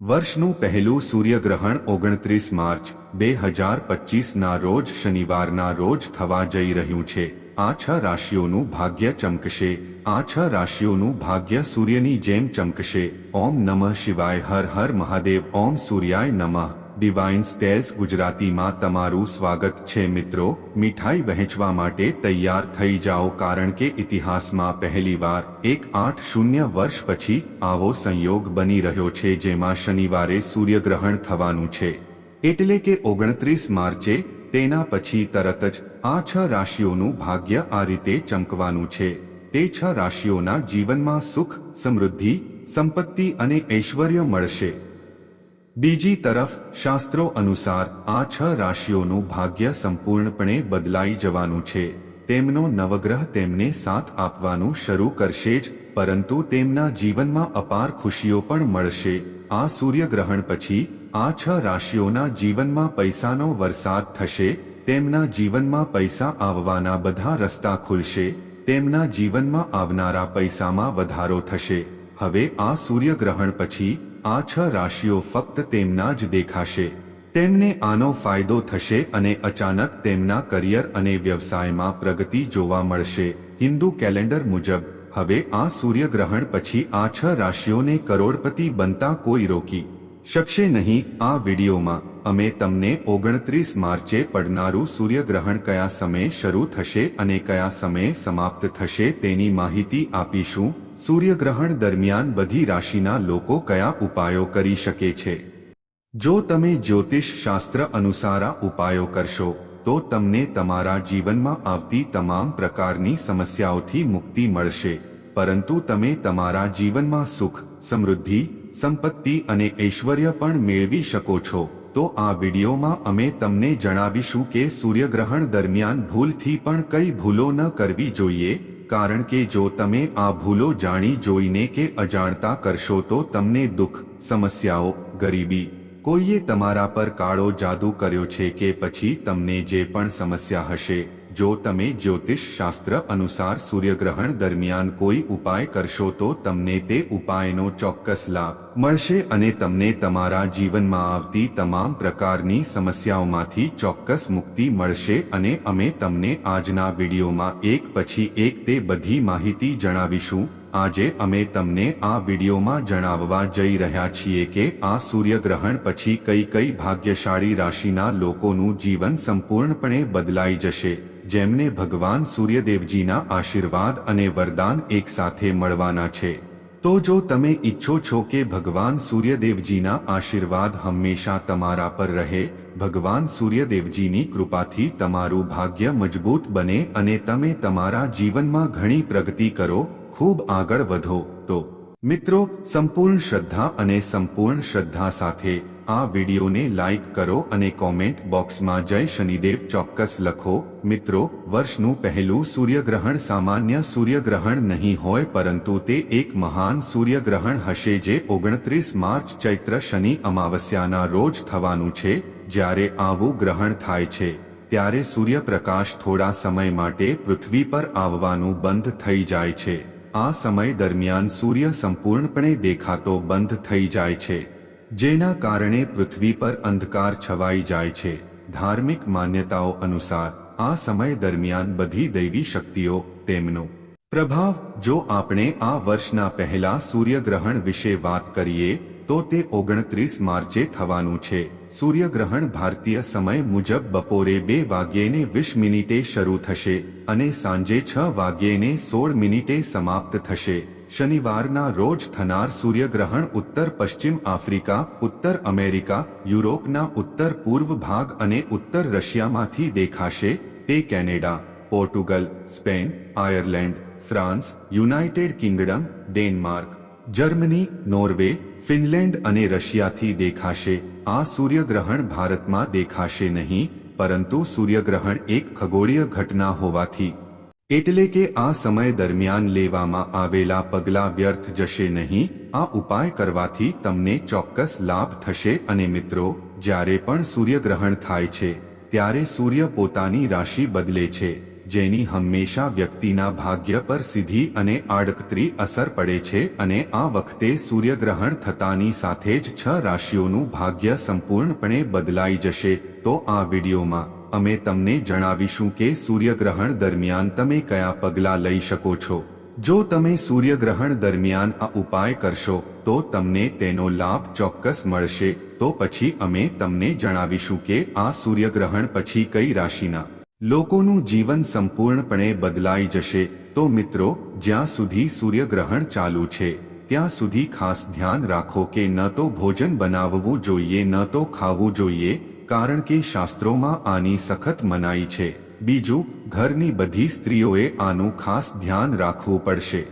વર્ષનું પહેલું સૂર્યગ્રહણ ઓગણત્રીસ માર્ચ, બે હજાર પચીસના રોજ શનિવારના રોજ થવા જઈ રહ્યું છે. આ છ રાશિઓનું ભાગ્ય ચમકશે. આ છ રાશિઓનું ભાગ્ય સૂર્યની જેમ ચમકશે. ઓમ નમઃ શિવાય હર હર મહાદેવ, ઓમ સૂર્યાય નમઃ. ડિવાઇન સ્ટેલ્સ ગુજરાતીમાં તમારું સ્વાગત છે મિત્રો. મીઠાઈ વહેંચવા માટે તૈયાર થઈ જાઓ કારણ કે ઇતિહાસમાં પહેલીવાર એક આઠ શૂન્ય વર્ષ પછી આવો સંયોગ બની રહ્યો છે જેમાં શનિવારે સૂર્યગ્રહણ થવાનું છે. એટલે કે ઓગણત્રીસ માર્ચે તેના પછી તરત જ આ છ રાશિઓનું ભાગ્ય આ રીતે ચમકવાનું છે. તે છ રાશિઓના જીવનમાં સુખ, સમૃદ્ધિ, સંપત્તિ અને ઐશ્વર્ય મળશે. બીજી તરફ, શાસ્ત્રો અનુસાર આ છ રાશિઓનું ભાગ્ય સંપૂર્ણપણે બદલાઈ જવાનું છે. તેમનો નવગ્રહ તેમને સાથ આપવાનું શરૂ કરશે જ, પરંતુ તેમના જીવનમાં અપાર ખુશીઓ પણ મળશે. આ સૂર્યગ્રહણ પછી, આ છ રાશિઓના જીવનમાં પૈસાનો વરસાદ થશે, તેમના જીવનમાં પૈસા આવવાના બધા રસ્તા ખુલશે, તેમના જીવનમાં આવનારા પૈસામાં વધારો થશે. હવે આ સૂર્યગ્રહણ પછી આ છ રાશિઓ ફક્ત તેમના જ દેખાશે. તેમને આનો ફાયદો થશે અને અચાનક તેમના કરિયર અને વ્યવસાયમાં પ્રગતિ જોવા મળશે. હિન્દુ કેલેન્ડર મુજબ, હવે આ સૂર્યગ્રહણ પછી આ છ રાશિઓને કરોડપતિ બનતા કોઈ રોકી શકશે નહીં. આ વિડીયોમાં, અમે તમને ઓગણત્રીસ માર્ચે પડનારું સૂર્યગ્રહણ કયા સમયે શરૂ થશે અને કયા સમયે સમાપ્ત થશે તેની માહિતી આપીશું. સૂર્યગ્રહણ દરમિયાન બધી રાશિના લોકો કયા ઉપાયો કરી શકે છે? જો તમે જ્યોતિષ શાસ્ત્ર અનુસાર ઉપાયો કરશો, તો તમને તમારા જીવનમાં આવતી તમામ પ્રકારની સમસ્યાઓથી મુક્તિ મળશે. પરંતુ તમે તમારા જીવનમાં સુખ, સમૃદ્ધિ, સંપત્તિ અને ઐશ્વર્ય પણ મેળવી શકો છો. તો આ વિડીયોમાં અમે તમને જણાવીશું કે સૂર્યગ્રહણ દરમિયાન ભૂલથી પણ કઈ ભૂલો ન કરવી જોઈએ. કારણ કે જો તમે આ ભૂલો જાણી જોઈને કે અજાણતા કરશો તો તમને દુઃખ, સમસ્યાઓ, ગરીબી, કોઈએ તમારા પર કાળો જાદુ કર્યો છે કે પછી તમને જે પણ સમસ્યા હશે જો તમે જ્યોતિષ શાસ્ત્ર અનુસાર સૂર્યગ્રહણ દરમિયાન કોઈ ઉપાય કરશો તો તમને તે ઉપાયનો ચોક્કસ લાભ મળશે અને તમને તમારા જીવનમાં આવતી તમામ પ્રકારની સમસ્યાઓમાંથી ચોક્કસ મુક્તિ મળશે અને અમે તમને આજના વિડીયોમાં એક પછી એક તે બધી માહિતી જણાવીશું. આજે અમે તમને આ વિડીયોમાં જણાવવા જઈ રહ્યા છીએ કે આ સૂર્યગ્રહણ પછી કઈ કઈ ભાગ્યશાળી રાશિના લોકોનું જીવન સંપૂર્ણપણે બદલાઈ જશે. જેમને ભગવાન સૂર્યદેવજીના આશીર્વાદ અને વરદાન એકસાથે મળવાના છે. તો જો તમે ઈચ્છો છો કે ભગવાન સૂર્યદેવજીના આશીર્વાદ હંમેશા તમારા પર રહે, ભગવાન સૂર્યદેવજીની કૃપાથી તમારું ભાગ્ય મજબૂત બને અને તમે તમારા જીવનમાં ઘણી પ્રગતિ કરો, ખૂબ આગળ વધો, તો મિત્રો, સંપૂર્ણ શ્રદ્ધા અને સંપૂર્ણ શ્રદ્ધા સાથે આ વિડીયોને લાઇક કરો અને કોમેન્ટ બોક્સમાં જય શનિદેવ ચોક્કસ લખો. મિત્રો, વર્ષનું પહેલું સૂર્યગ્રહણ સામાન્ય સૂર્યગ્રહણ નહીં હોય પરંતુ તે એક મહાન સૂર્યગ્રહણ હશે જે ઓગણત્રીસ માર્ચ ચૈત્ર શનિ અમાવસ્યાના રોજ થવાનું છે, જ્યારે આવું ગ્રહણ થાય છે. ત્યારે સૂર્યપ્રકાશ થોડા સમય માટે પૃથ્વી પર આવવાનું બંધ થઈ જાય છે. આ સમય દરમિયાન સૂર્ય સંપૂર્ણપણે દેખાતો બંધ થઈ જાય છે. જેના કારણે પૃથ્વી પર અંધકાર છવાઈ જાય છે. ધાર્મિક માન્યતાઓ અનુસાર, આ સમય દરમિયાન બધી દૈવી શક્તિઓ, તેમનો પ્રભાવ, જો આપણે આ વર્ષના પહેલા સૂર્યગ્રહણ વિશે વાત કરીએ, તો તે ઓગણત્રીસ માર્ચે થવાનું છે. સૂર્યગ્રહણ ભારતીય સમય મુજબ બપોરે બે વાગ્યેને વીસ મિનિટે શરૂ થશે અને સાંજે છ વાગ્યેને સોળ મિનિટે સમાપ્ત થશે. શનિવારના રોજ થનાર સૂર્યગ્રહણ ઉત્તર પશ્ચિમ આફ્રિકા, ઉત્તર અમેરિકા, યુરોપના ઉત્તર પૂર્વ ભાગ અને ઉત્તર રશિયામાંથી દેખાશે તે Canada, Portugal, Spain, Ireland, France, United Kingdom, Denmark, Germany, Norway, Finland અને રશિયાથી દેખાશે. આ સૂર્યગ્રહણ ભારતમાં દેખાશે નહીં, પરંતુ સૂર્યગ્રહણ એક ખગોળીય ઘટના હોવાથી. એટલે કે આ સમય દરમિયાન લેવામાં આવેલા પગલાં વ્યર્થ જશે નહીં, આ ઉપાય કરવાથી તમને ચોક્કસ લાભ થશે અને મિત્રો, જ્યારે પણ સૂર્યગ્રહણ થાય છે, ત્યારે સૂર્ય પોતાની રાશિ બદલે છે, જેની હંમેશા વ્યક્તિના ભાગ્ય પર સીધી અને આડકતરી અસર પડે છે અને આ વખતે સૂર્યગ્રહણ થતાની સાથે જ છ રાશિઓનું ભાગ્ય સંપૂર્ણપણે બદલાઈ જશે, તો આ વિડીયોમાં અમે તમને જણાવીશું કે સૂર્યગ્રહણ દરમિયાન તમે કયા પગલાં લઈ શકો છો. જો તમે સૂર્યગ્રહણ દરમિયાન આ ઉપાય કરશો, તો તમને તેનો લાભ ચોક્કસ મળશે. તો પછી અમે તમને જણાવીશું કે આ સૂર્યગ્રહણ પછી કઈ રાશિના લોકોનું જીવન સંપૂર્ણપણે બદલાઈ જશે. તો મિત્રો, જ્યાં સુધી સૂર્યગ્રહણ ચાલુ છે, ત્યાં સુધી ખાસ ધ્યાન રાખો કે ન તો ભોજન બનાવવું જોઈએ, ન તો ખાવું જોઈએ. કારણ કે શાસ્ત્રોમાં આની સખત મનાઈ છે. બીજું, ઘરની બધી સ્ત્રીઓએ આનું ખાસ ધ્યાન રાખવું પડશે.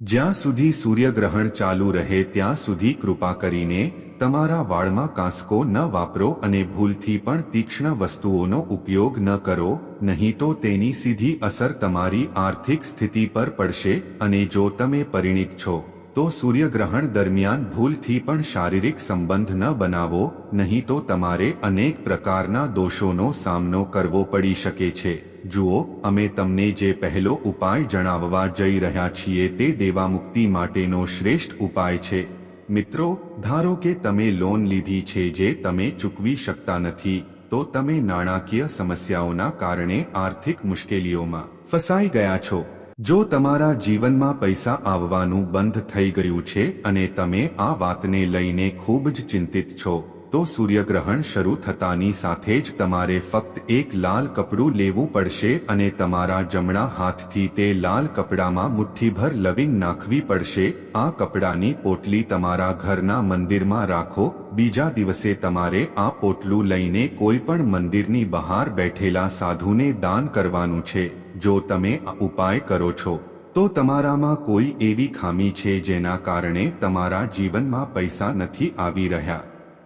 જ્યાં સુધી સૂર્યગ્રહણ ચાલુ રહે ત્યાં સુધી કૃપા કરીને તમારા વાળમાં કાંસકો ન વાપરો અને ભૂલથી પણ તીક્ષ્ણ વસ્તુઓનો ઉપયોગ ન કરો, નહીં તો તેની સીધી અસર તમારી આર્થિક સ્થિતિ પર પડશે અને જો તમે પરિણિત છો તો સૂર્યગ્રહણ દરમિયાન ભૂલથી પણ શારીરિક સંબંધ ન બનાવો, નહીં તો તમારે અનેક પ્રકારના દોષોનો સામનો કરવો પડી શકે છે. જુઓ, અમે તમને જે પહેલો ઉપાય જણાવવા જઈ રહ્યા છીએ તે દેવામુક્તિ માટેનો શ્રેષ્ઠ ઉપાય છે. મિત્રો, ધારો કે તમે લોન લીધી છે જે તમે ચૂકવી શકતા નથી, તો તમે નાણાકીય સમસ્યાઓના કારણે આર્થિક મુશ્કેલીઓમાં ફસાઈ ગયા છો. જો તમારા જીવનમાં પૈસા આવવાનું બંધ થઈ ગયું છે અને તમે આ વાતને લઈને ખૂબ જ ચિંતિત છો, તો સૂર્યગ્રહણ શરૂ થતાની સાથે જ તમારે ફક્ત એક લાલ કપડું લેવું પડશે અને તમારા જમણા હાથથી તે લાલ કપડામાં મુઠ્ઠીભર લવિંગ નાખવી પડશે. આ કપડાની પોટલી તમારા ઘરના મંદિરમાં રાખો, બીજા દિવસે તમારે આ પોટલું લઈને કોઈ પણ મંદિરની બહાર બેઠેલા સાધુને દાન કરવાનું છે. જો તમે ઉપાય કરો છો, તો તમારામાં કોઈ એવી ખામી છે જેના કારણે તમારા જીવનમાં પૈસા નથી આવી રહ્યા.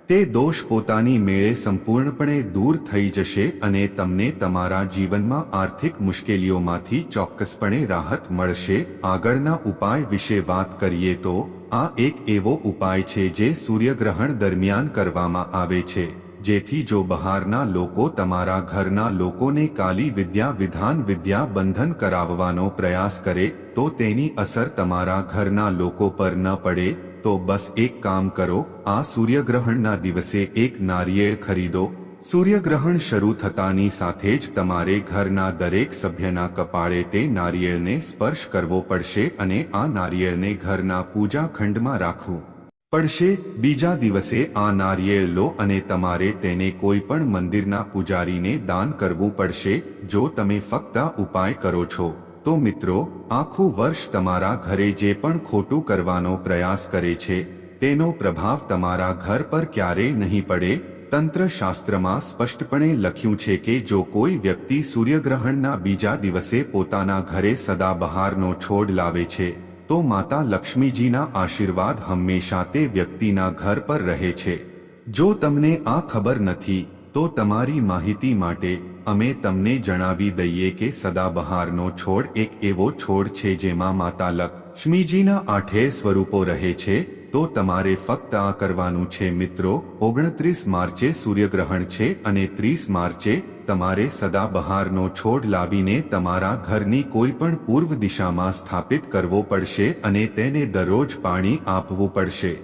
તે દોષ પોતાની મેળે સંપૂર્ણપણે દૂર થઈ જશે અને તમને તમારા જીવનમાં આર્થિક મુશ્કેલીઓમાંથી ચોક્કસપણે રાહત મળશે. આગળના ઉપાય વિશે વાત કરીએ તો, આ એક એવો ઉપાય છે જે સૂર્યગ્રહણ દરમિયાન કરવામાં આવે છે. જેથી જો બહારના લોકો તમારા ઘરના લોકોને કાલી વિદ્યા વિધાન વિદ્યા બંધન કરાવવાનો પ્રયાસ કરે, તો તેની અસર તમારા ઘરના લોકો પર ન પડે, તો બસ એક કામ કરો, આ સૂર્યગ્રહણના દિવસે એક નારિયેળ ખરીદો. સૂર્યગ્રહણ શરૂ થતાની સાથે જ તમારે ઘરના દરેક સભ્યના કપાળે તે નારિયેળને સ્પર્શ કરવો પડશે અને આ નારિયેળને ઘરના પૂજા ખંડમાં રાખવું. પડશે, બીજા દિવસે આ નારિયેળ લો અને તમારે તેને કોઈ પણ મંદિરના પૂજારીને દાન કરવું પડશે, જો તમે ફક્ત ઉપાય કરો છો. તો મિત્રો, આખું વર્ષ તમારા ઘરે જે પણ ખોટું કરવાનો પ્રયાસ કરે છે, તેનો પ્રભાવ તમારા ઘર પર ક્યારેય નહીં પડે. તંત્ર શાસ્ત્રમાં સ્પષ્ટપણે લખ્યું છે કે જો કોઈ વ્યક્તિ સૂર્યગ્રહણના બીજા દિવસે પોતાના ઘરે સદાબહારનો છોડ લાવે છે તો માતા લક્ષ્મીજીના આશીર્વાદ હંમેશા તે વ્યક્તિના ઘર પર રહે છે. જો તમને આ ખબર નથી, તો તમારી માહિતી માટે અમે તમને જણાવી દઈએ કે સદાબહારનો છોડ એક એવો છોડ છે જેમાં માતા લક્ષ્મીજીના આઠે સ્વરૂપો રહે છે તો તમારે ફક્ત આ કરવાનું છે મિત્રો, ઓગણત્રીસ માર્ચે સૂર્યગ્રહણ છે અને ત્રીસ માર્ચે તમારે સદાબહારનો છોડ લાવીને તમારા ઘરની કોઈ પણ પૂર્વ દિશામાં સ્થાપિત કરવો પડશે અને તેને દરરોજ પાણી આપવું પડશે.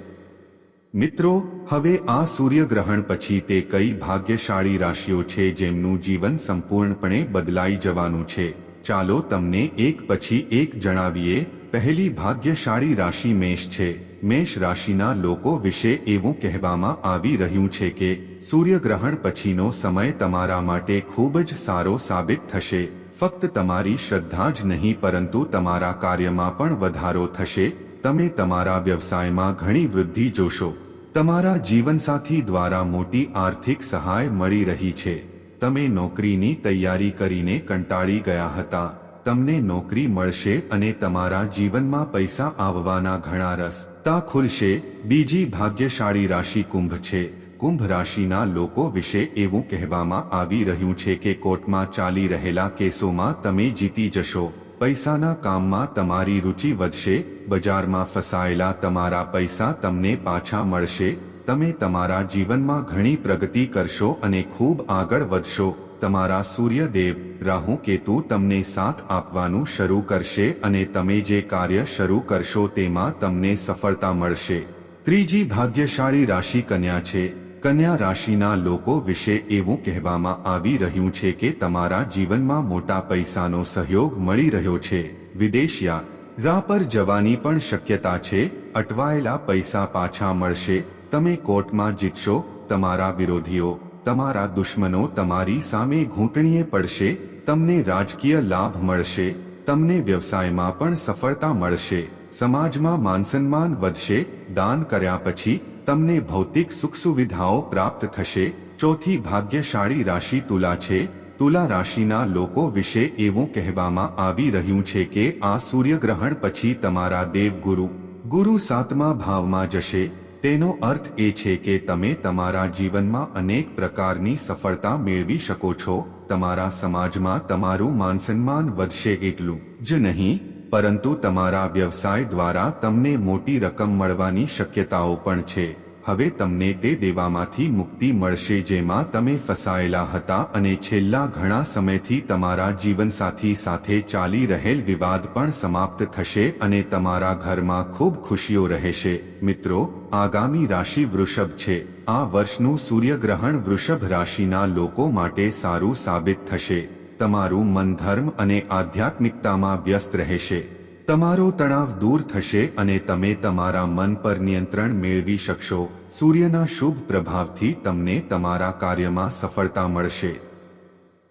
મિત્રો, હવે આ સૂર્યગ્રહણ પછી તે કઈ ભાગ્યશાળી રાશિઓ છે જેમનું જીવન સંપૂર્ણપણે બદલાઈ જવાનું છે? ચાલો તમને એક પછી એક જણાવીએ પહેલી ભાગ્યશાળી રાશિ મેષ છે. મેષ રાશિના લોકો વિશે એવું કહેવામાં આવી રહ્યું છે કે, સૂર્યગ્રહણ પછીનો સમય તમારા માટે ખૂબ જ સારો સાબિત થશે. ફક્ત તમારી શ્રદ્ધા જ નહીં, પરંતુ તમારા કાર્યમાં પણ વધારો થશે. તમે તમારા વ્યવસાયમાં ઘણી વૃદ્ધિ જોશો. તમારા જીવનસાથી દ્વારા મોટી આર્થિક સહાય મળી રહી છે. તમે નોકરીની તૈયારી કરીને કંટાળી ગયા હતા. તમને નોકરી મળશે અને તમારા જીવનમાં પૈસા આવવાના ઘણા રસ્તા ખુલશે. બીજી ભાગ્યશાળી રાશિ કુંભ છે. કુંભ રાશિના લોકો વિશે એવું કહેવામાં આવી રહ્યું છે કે કોર્ટમાં ચાલી રહેલા કેસોમાં તમે જીતી જશો. પૈસાના કામમાં તમારી રુચિ વધશે. બજારમાં ફસાયેલા તમારા પૈસા તમને પાછા મળશે. તમે તમારા જીવનમાં ઘણી પ્રગતિ કરશો અને ખૂબ આગળ વધશો. તમારા સૂર્યદેવ, રાહુ કેતુ તમને સાથ આપવાનું શરૂ કરશે અને તમે જે કાર્ય શરૂ કરશો તેમાં તમને સફળતા મળશે. ત્રીજી ભાગ્યશાળી રાશિ કન્યા છે. કન્યા રાશિના લોકો વિશે એવું કહેવામાં આવી રહ્યું છે કે તમારા જીવનમાં મોટા પૈસાનો સહયોગ મળી રહ્યો છે. વિદેશિયા રા પર જવાની પણ શક્યતા છે. અટવાયેલા પૈસા પાછા મળશે. તમે કોર્ટમાં જીતશો, તમારા વિરોધીઓ, તમારા દુશ્મનો તમારી સામે ઘૂંટણીએ પડશે, તમને રાજકીય લાભ મળશે, તમને વ્યવસાયમાં પણ સફળતા મળશે, સમાજમાં માનસન્માન વધશે, દાન કર્યા પછી તમને ભૌતિક સુખ સુવિધાઓ પ્રાપ્ત થશે, ચોથી ભાગ્યશાળી રાશિ તુલા છે, તુલા રાશિના લોકો વિશે એવું કહેવામાં આવી રહ્યું છે કે આ સૂર્યગ્રહણ પછી તમારા દેવગુરુ, ગુરુ સાતમા ભાવમાં જશે તેનો અર્થ એ છે કે તમે તમારા જીવનમાં અનેક પ્રકારની સફળતા મેળવી શકો છો. તમારા સમાજમાં તમારું માનસન્માન વધશે એટલું જ નહીં, પરંતુ તમારા વ્યવસાય દ્વારા તમને મોટી રકમ મળવાની શક્યતાઓ પણ છે. હવે તમને તે દેવામાંથી મુક્તિ મળશે જેમાં તમે ફસાયેલા હતા અને છેલ્લા ઘણા સમયથી તમારા જીવનસાથી સાથે ચાલી રહેલ વિવાદ પણ સમાપ્ત થશે અને તમારા ઘરમાં ખૂબ ખુશીઓ રહેશે. મિત્રો, આગામી રાશિ વૃષભ છે. આ વર્ષનું સૂર્યગ્રહણ વૃષભ રાશિના લોકો માટે સારું સાબિત થશે. તમારું મન ધર્મ અને આધ્યાત્મિકતામાં વ્યસ્ત રહેશે. તમારો તણાવ દૂર થશે અને તમે તમારા મન પર નિયંત્રણ મેળવી શકશો. સૂર્યના શુભ પ્રભાવથી તમને તમારા કાર્યમાં સફળતા મળશે.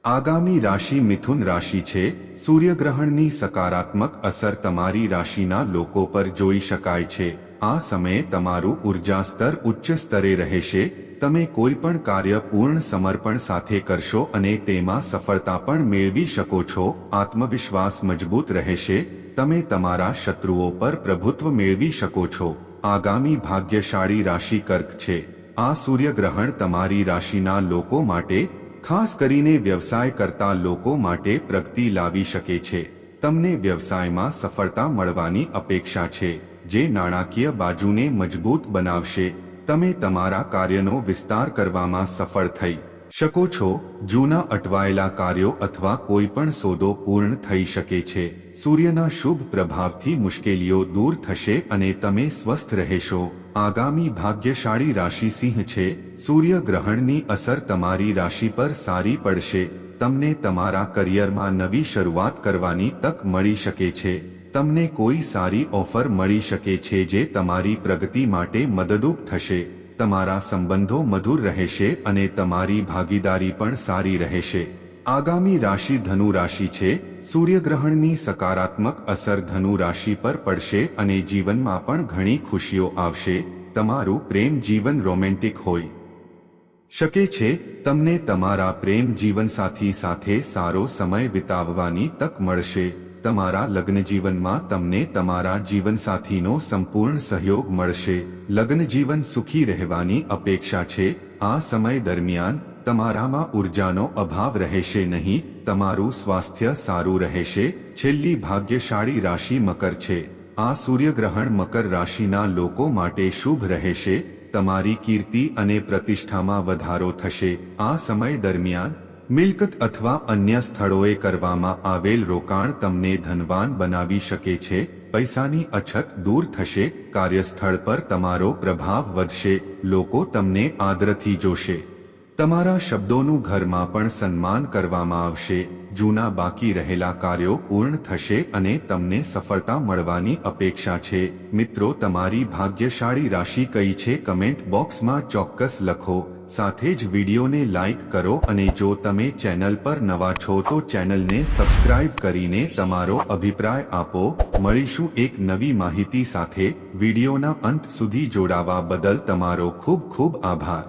આગામી રાશિ મિથુન રાશિ છે. સૂર્યગ્રહણની સકારાત્મક અસર તમારી રાશિના લોકો પર જોઈ શકાય છે. આ સમયે તમારું ઊર્જા સ્તર ઉચ્ચ સ્તરે રહેશે. તમે કોઈ પણ કાર્ય પૂર્ણ સમર્પણ સાથે કરશો અને તેમાં સફળતા પણ મેળવી શકો છો, આત્મવિશ્વાસ મજબૂત રહેશે, તમે તમારા શત્રુઓ પર પ્રભુત્વ મેળવી શકો છો. આગામી ભાગ્યશાળી રાશિ કર્ક છે. આ સૂર્યગ્રહણ તમારી રાશિના લોકો માટે, ખાસ કરીને વ્યવસાય કરતા લોકો માટે પ્રગતિ લાવી શકે છે. તમને વ્યવસાયમાં સફળતા મળવાની અપેક્ષા છે, જે નાણાકીય બાજુને મજબૂત બનાવશે. તમે તમારા કાર્યનો વિસ્તાર કરવામાં સફળ થઈ શકો છો. જૂના અટવાયેલા કાર્યો અથવા કોઈ પણ સોદો પૂર્ણ થઈ શકે છે. સૂર્યના શુભ પ્રભાવથી મુશ્કેલીઓ દૂર થશે અને તમે સ્વસ્થ રહેશો. આગામી ભાગ્યશાળી રાશિ સિંહ છે. સૂર્ય ગ્રહણની અસર તમારી રાશિ પર સારી પડશે. તમને તમારા કરિયરમાં નવી શરૂઆત કરવાની તક મળી શકે છે. તમને કોઈ સારી ઓફર મળી શકે છે જે તમારી પ્રગતિ માટે મદદરૂપ થશે, તમારા સંબંધો મધુર રહેશે અને તમારી ભાગીદારી પણ સારી રહેશે. આગામી રાશિ ધનુ રાશિ છે, સૂર્યગ્રહણની સકારાત્મક અસર ધનુ રાશિ પર પડશે અને જીવનમાં પણ ઘણી ખુશીઓ આવશે, તમારું પ્રેમ જીવન રોમેન્ટિક હોય. શકે છે, તમને તમારા પ્રેમ જીવનસાથી સાથે સારો સમય વિતાવવાની તક મળશે. તમારા લગ્ન જીવનમાં તમને તમારા જીવનસાથીનો સંપૂર્ણ સહયોગ મળશે. લગ્ન જીવન સુખી રહેવાની અપેક્ષા છે. આ સમય દરમિયાન તમારામાં ઉર્જાનો અભાવ રહેશે નહીં. તમારું સ્વાસ્થ્ય સારું રહેશે. છેલ્લી ભાગ્યશાળી રાશિ મકર છે. આ સૂર્યગ્રહણ મકર રાશિના લોકો માટે શુભ રહેશે. તમારી કીર્તિ અને પ્રતિષ્ઠામાં વધારો થશે. આ સમય દરમિયાન મિલકત અથવા અન્ય સ્થળોએ કરવામાં આવેલ રોકાણ તમને ધનવાન બનાવી શકે છે, પૈસાની અછત દૂર થશે, કાર્યસ્થળ પર તમારો પ્રભાવ વધશે, લોકો તમને આદરથી જોશે. તમારા શબ્દોનું ઘરમાં પણ સન્માન કરવામાં આવશે, જૂના બાકી રહેલા કાર્યો પૂર્ણ થશે અને તમને સફળતા મળવાની અપેક્ષા છે. મિત્રો, તમારી ભાગ્યશાળી રાશિ કઈ છે? કમેન્ટ બોક્સમાં ચોક્કસ લખો. સાથે જ વિડીયોને લાઇક કરો અને જો તમે ચેનલ પર નવા છો તો ચેનલને સબસ્ક્રાઇબ કરીને તમારો અભિપ્રાય આપો. મળીશું એક નવી માહિતી સાથે. વિડીયોના અંત સુધી જોડાવા બદલ તમારો ખૂબ ખૂબ આભાર.